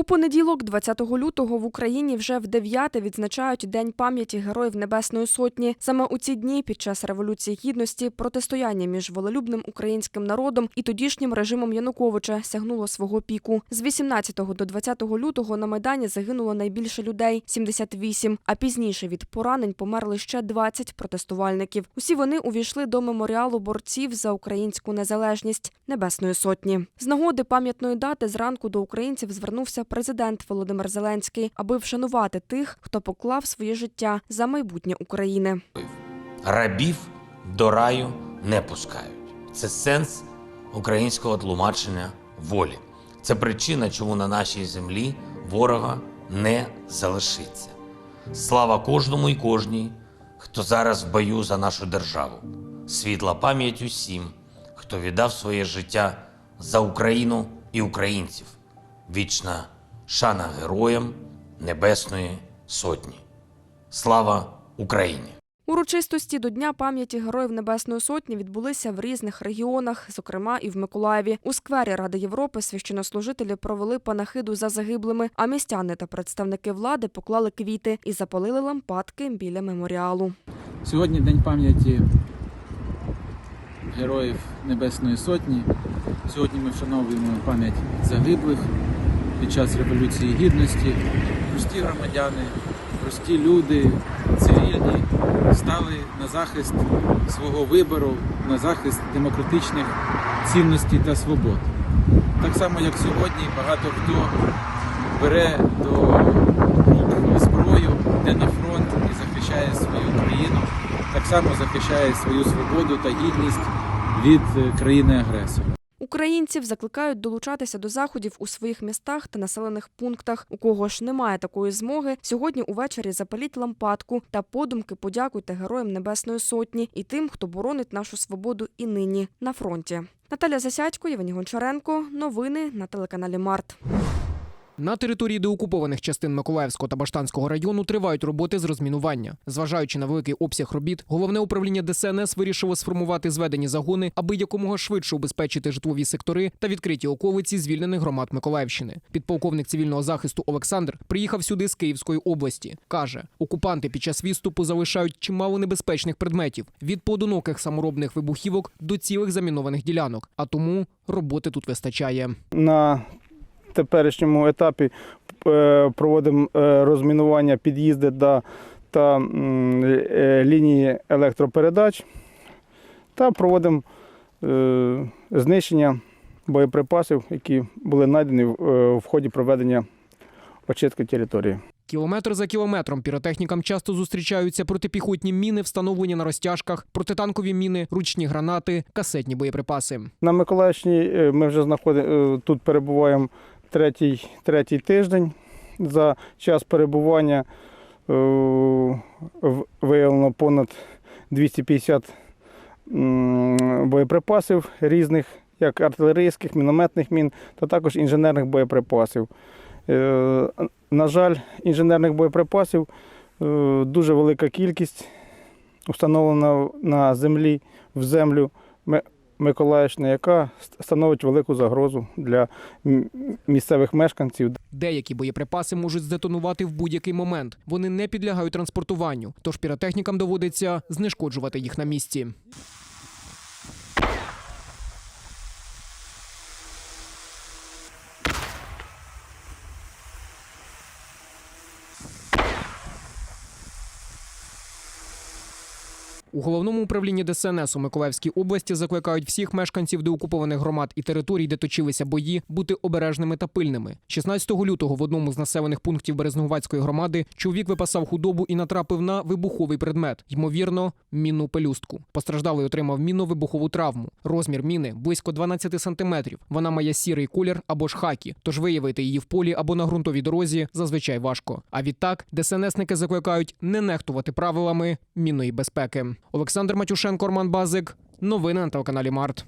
У понеділок, 20 лютого, в Україні вже в дев'яте відзначають День пам'яті Героїв Небесної Сотні. Саме у ці дні, під час революції гідності, протистояння між волелюбним українським народом і тодішнім режимом Януковича сягнуло свого піку. З 18 до 20 лютого на майдані загинуло найбільше людей 78, а пізніше від поранень померли ще 20 протестувальників. Усі вони увійшли до меморіалу борців за українську незалежність Небесної Сотні. З нагоди пам'ятної дати зранку до українців звернувся президент Володимир Зеленський, аби вшанувати тих, хто поклав своє життя за майбутнє України. рабів до раю не пускають. Це сенс українського тлумачення волі. Це причина, чому на нашій землі ворога не залишиться. Слава кожному і кожній, хто зараз в бою за нашу державу. Світла пам'ять усім, хто віддав своє життя за Україну і українців. Вічна шана героям Небесної Сотні. Слава Україні! Урочистості до Дня пам'яті Героїв Небесної Сотні відбулися в різних регіонах, зокрема і в Миколаєві. У сквері Ради Європи священнослужителі провели панахиду за загиблими, а містяни та представники влади поклали квіти і запалили лампадки біля меморіалу. Сьогодні День пам'яті Героїв Небесної Сотні. Сьогодні ми вшановуємо пам'ять загиблих під час Революції Гідності. Прості громадяни, прості люди, цивільні стали на захист свого вибору, на захист демократичних цінностей та свобод. Так само, як сьогодні, багато хто бере до рук зброю, йде на фронт і захищає свою країну, так само захищає свою свободу та гідність від е, країни-агресора. Українців закликають долучатися до заходів у своїх містах та населених пунктах. У кого ж немає такої змоги, сьогодні увечері запаліть лампадку та подумки подякуйте героям Небесної Сотні і тим, хто боронить нашу свободу і нині на фронті. Наталя Засядько, Євгеній Гончаренко. Новини на телеканалі Март. На території деокупованих частин Миколаївського та Баштанського району тривають роботи з розмінування. Зважаючи на великий обсяг робіт, головне управління ДСНС вирішило сформувати зведені загони, аби якомога швидше убезпечити житлові сектори та відкриті околиці звільнених громад Миколаївщини. Підполковник цивільного захисту Олександр приїхав сюди з Київської області. каже, окупанти під час відступу залишають чимало небезпечних предметів від поодиноких саморобних вибухівок до цілих замінованих ділянок. А тому роботи тут вистачає. на теперішньому етапі е, проводимо е, розмінування під'їзди та е, лінії електропередач та проводимо знищення боєприпасів, які були знайдені в, ході проведення очистки території. Кілометр за кілометром піротехнікам часто зустрічаються протипіхотні міни, встановлені на розтяжках, протитанкові міни, ручні гранати, касетні боєприпаси. На Миколаївщині ми вже знаходимо, тут перебуваємо третій, третій тиждень. За час перебування е, виявлено понад 250 боєприпасів різних, як артилерійських, мінометних мін, та також інженерних боєприпасів. Е, На жаль, інженерних боєприпасів е, дуже велика кількість встановлена на землі в землю Миколаївщини, яка ст- становить велику загрозу для місцевих мешканців. Деякі боєприпаси можуть здетонувати в будь-який момент. Вони не підлягають транспортуванню, тож піротехнікам доводиться знешкоджувати їх на місці. У головному управлінні ДСНС у Миколаївській області закликають всіх мешканців деокупованих громад і територій, де точилися бої, бути обережними та пильними. 16 лютого в одному з населених пунктів Березногвацької громади чоловік випасав худобу і натрапив на вибуховий предмет, ймовірно, мінну пелюстку. Постраждалий отримав мінно-вибухову травму. Розмір міни близько 12 сантиметрів. Вона має сірий колір або ж хакі, тож виявити її в полі або на ґрунтовій дорозі зазвичай важко. А відтак ДСНСники закликають не нехтувати правилами мінної безпеки. Олександр Матюшенко, Роман Базик. Новини на телеканалі Март.